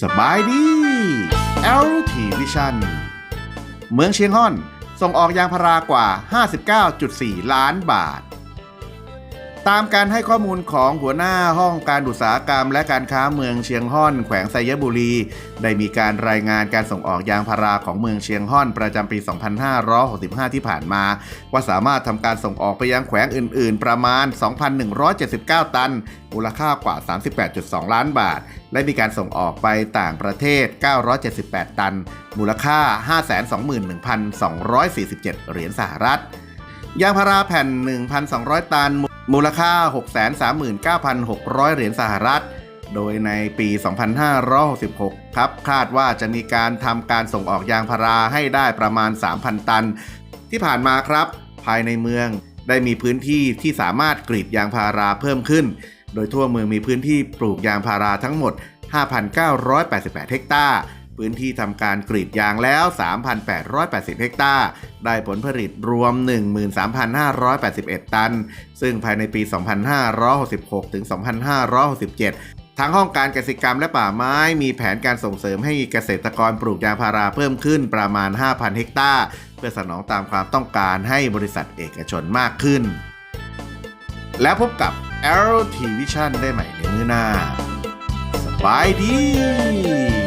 สบายดี LT Vision เมืองเชียงฮ่อน ส่งออกยางพารากว่า 59.4 ล้านบาท ตามการให้ข้อมูลของหัวหน้าห้องการอุตสาหกรรม และการค้าเมืองเชียงฮ่อน แขวงไซยบุรี ได้มีการรายงานการส่งออกยางพาราของเมืองเชียงฮ่อน ประจำปี 2565 ที่ผ่านมา ว่าสามารถทำการส่งออกไปยังแขวงอื่น ๆ ประมาณ 2,179 ตัน มูลค่ากว่า 38.2 ล้านบาท และมีการส่งออกไปต่างประเทศ 978 ตัน มูลค่า 521,247 เหรียญสหรัฐ ยางพาราแผ่น 1,200 ตัน มูลค่า 639,600 เหรียญสหรัฐ โดยในปี 2566 ครับ คาดว่าจะมีการทำการส่งออกยางพาราให้ได้ประมาณ 3,000 ตัน ที่ผ่านมาครับ ภายในเมืองได้มีพื้นที่ที่สามารถกรีดยางพาราเพิ่มขึ้น โดยทั่วเมืองมีพื้นที่ปลูกยางพาราทั้งหมด 5,988 เฮกตาร์ พื้นที่ทำการกรีดยางแล้ว 3,880 เฮกตาร์ ได้ผลผลิตรวม 13,581 ตัน ซึ่งภายในปี 2566 ถึง 2567ทางห้องการเกษตรกรรมและป่าไม้มีแผนการส่งเสริมให้เกษตรกรปลูกยางพาราเพิ่มขึ้นประมาณ 5,000 เฮกตาร์ เพื่อสนองตามความต้องการให้บริษัทเอกชนมากขึ้น แล้วพบกับ LT Vision ได้ใหม่ในมื้อหน้า สบายดี